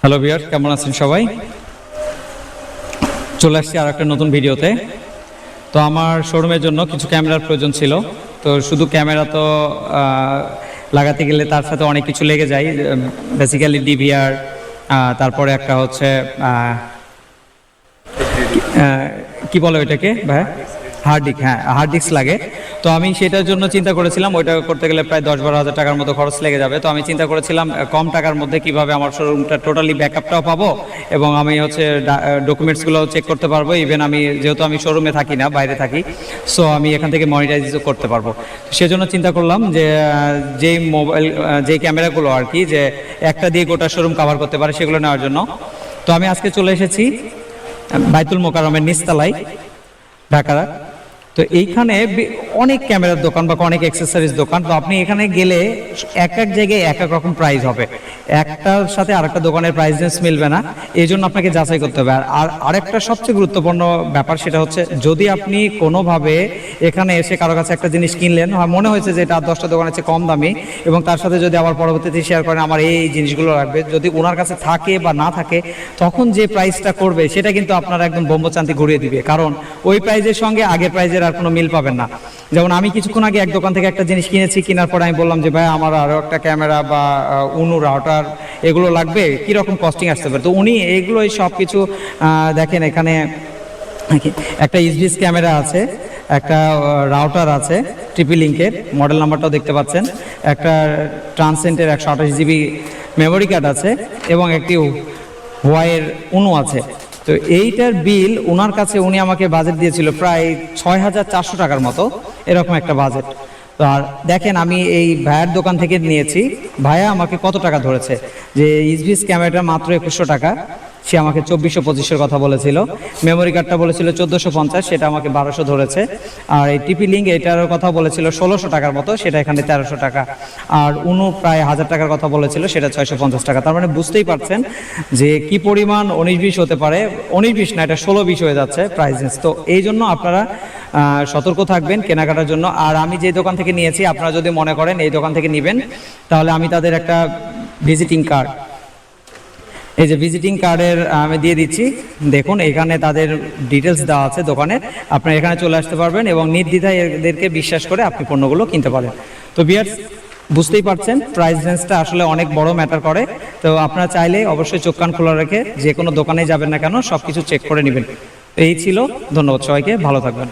Hello বিয়ার কেমন আছেন সবাই? চলে আসছি আর একটা নতুন ভিডিওতে। তো আমার শোরুমের জন্য কিছু ক্যামেরার প্রয়োজন ছিল। তো শুধু ক্যামেরা তো লাগাতে গেলে তার সাথে অনেক কিছু লেগে যায়। বেসিক্যালি ডিভিআর তারপরে একটা হচ্ছে কি বলে ওইটাকে ভাই? হার্ড ডিস্ক হ্যাঁ হার্ড ডিস্ক লাগে। তো আমি সেটার জন্য চিন্তা করেছিলাম, ওইটা করতে গেলে প্রায় দশ বারো হাজার টাকার মতো খরচ লেগে যাবে। তো আমি চিন্তা করেছিলাম কম টাকার মধ্যে কীভাবে আমার শোরুমটা টোটালি ব্যাকআপটাও পাবো এবং আমি হচ্ছে ডকুমেন্টসগুলো চেক করতে পারব। ইভেন আমি যেহেতু আমি শোরুমে থাকি না, বাইরে থাকি সো আমি এখান থেকে মনিটাইজও করতে পারব। সেজন্য চিন্তা করলাম যে যেই মোবাইল যেই ক্যামেরাগুলো আর কি, যে একটা দিয়ে গোটা শোরুম কভার করতে পারে সেগুলো নেওয়ার জন্য। তো আমি আজকে চলে এসেছি বাইতুল মোকারমের নিস্তালাই ঢাকা তো এইখানে অনেক ক্যামেরার দোকান বা অনেক অ্যাক্সেসরিজ দোকান, তো আপনি এখানে গেলে এক এক জায়গায় এক এক রকম প্রাইস হবে। একটার সাথে আরেকটা দোকানের প্রাইস রেঞ্জ মিলবে না, এই জন্য আপনাকে যাচাই করতে হবে। আর আর, আরেকটা সবচেয়ে গুরুত্বপূর্ণ ব্যাপার সেটা হচ্ছে, যদি আপনি কোনোভাবে এখানে এসে কারও কাছে একটা জিনিস কিনলেন, হয়, মনে হয়েছে যে এটা আর দশটা দোকানের চেয়ে কম দামি, এবং তার সাথে যদি আবার পরবর্তীতে শেয়ার করেন, আমার এই এই জিনিসগুলো লাগবে। যদি ওনার কাছে থাকে বা না থাকে, তখন যে প্রাইসটা করবে, সেটা কিন্তু আপনার একদম বোম্বচান্তি ঘুরিয়ে দিবে। কারণ ওই প্রাইজের সঙ্গে আগের প্রাইজের আর কোনো মিল পাবেন না। যেমন আমি কিছুক্ষণ আগে এক দোকান থেকে একটা জিনিস কিনেছি, কেনার পর আমি বললাম যে, ভাই, আমার আরও একটা ক্যামেরা বা উনু, রাউটার এগুলো লাগবে, কীরকম কস্টিং আসতে পারে? তো উনি এইগুলোই সব কিছু দেখেন এখানে একটা ইসবিস ক্যামেরা আছে, একটা রাউটার আছে ট্রিপি লিঙ্কের মডেল নাম্বারটাও দেখতে পাচ্ছেন, একটা ট্রান্সেন্টের একশো আঠাশ জিবি মেমোরি কার্ড আছে এবং একটি হোয়াইয়ের উনু আছে। তো এইটার বিল ওনার কাছে উনি আমাকে বাজেট দিয়েছিল প্রায় ছয় হাজার চারশো টাকার মতো। এরকম একটা বাজেট। তো আর দেখেন, আমি এই ভাইয়ের দোকান থেকে নিয়েছি। ভাইয়া আমাকে কত টাকা ধরেছে? যে ইসবিস ক্যামেরাটা মাত্র একুশশো টাকা। সে আমাকে চব্বিশশো পঁচিশের কথা বলেছিল। মেমোরি কার্ডটা বলেছিল চোদ্দোশো পঞ্চাশ, সেটা আমাকে বারোশো ধরেছে। আর এই টিপি লিঙ্ক এটার কথা বলেছিল ষোলোশো টাকার মতো, সেটা এখানে তেরোশো টাকা। আর উনু প্রায় হাজার টাকার কথা বলেছিল, সেটা ছয়শো পঞ্চাশ টাকা। তার মানে বুঝতেই পারছেন যে কি পরিমাণ উনিশ বিশ হতে পারে। উনিশ বিশ না, এটা ষোলো বিশ হয়ে যাচ্ছে প্রাইসেস তো এই জন্য আপনারা সতর্ক থাকবেন কেনাকাটার জন্য। আর আমি যে দোকান থেকে নিয়েছি, আপনারা যদি মনে করেন এই দোকান থেকে নেবেন, তাহলে আমি তাদের একটা ভিজিটিং কার্ড এই যে ভিজিটিং কার্ডের আমি দিয়ে দিচ্ছি। দেখুন, এখানে তাদের ডিটেলস দেওয়া আছে দোকানে। আপনারা এখানে চলে আসতে পারবেন এবং নির্দ্বিধায় এদেরকে বিশ্বাস করে আপনি পণ্যগুলো কিনতে পারেন। তো বিয়ার্স বুঝতেই পারছেন প্রাইস রেঞ্জটা আসলে অনেক বড় ম্যাটার করে। তো আপনারা চাইলে অবশ্যই চোখ কান খোলা রেখে যে কোনো দোকানে যাবেন না কেন সব কিছু চেক করে নেবেন। এই ছিল। ধন্যবাদ সবাইকে। ভালো থাকবেন।